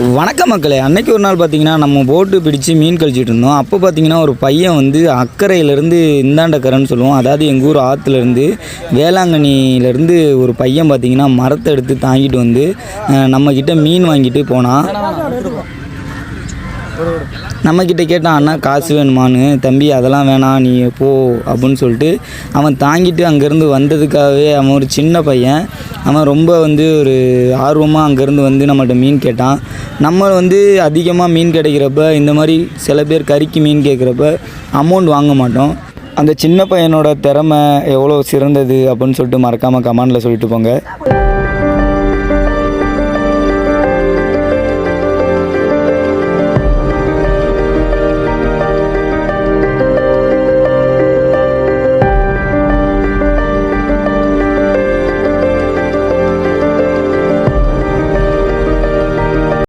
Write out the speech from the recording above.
வணக்கம் மக்களே. அன்னைக்கு ஒரு நாள் பார்த்தீங்கன்னா நம்ம போட்டு பிடிச்சு மீன் கழிச்சிட்டு இருந்தோம். அப்போ பார்த்தீங்கன்னா ஒரு பையன் வந்து அக்கறையிலேருந்து இந்தாண்டக்கரைன்னு சொல்லுவோம். அதாவது எங்கள் ஊர் ஆற்றுலேருந்து வேளாங்கண்ணியிலேருந்து ஒரு பையன் பார்த்தீங்கன்னா மரத்தை எடுத்து தாங்கிட்டு வந்து நம்மக்கிட்ட மீன் வாங்கிட்டு போனான். நம்மக்கிட்ட கேட்டான் அண்ணா காசு வேணுமான்னு. தம்பி அதெல்லாம் வேணாம். நீ போ அப்படின்னு சொல்லிட்டு அவன் தாங்கிட்டு அங்கேருந்து வந்ததுக்காகவே அவன் ஒரு சின்ன பையன். அவன் ரொம்ப வந்து ஒரு ஆர்வமாக அங்கேருந்து வந்து நம்மகிட்ட மீன் கேட்டான். நம்ம வந்து அதிகமாக மீன் கிடைக்கிறப்ப இந்த மாதிரி சில பேர் கறிக்கு மீன் கேட்குறப்ப அமௌண்ட் வாங்க மாட்டோம். அந்த சின்ன பையனோட திறமை எவ்வளோ சிறந்தது அப்படின்னு சொல்லிட்டு மறக்காமல் கமெண்டில் சொல்லிட்டு போங்க.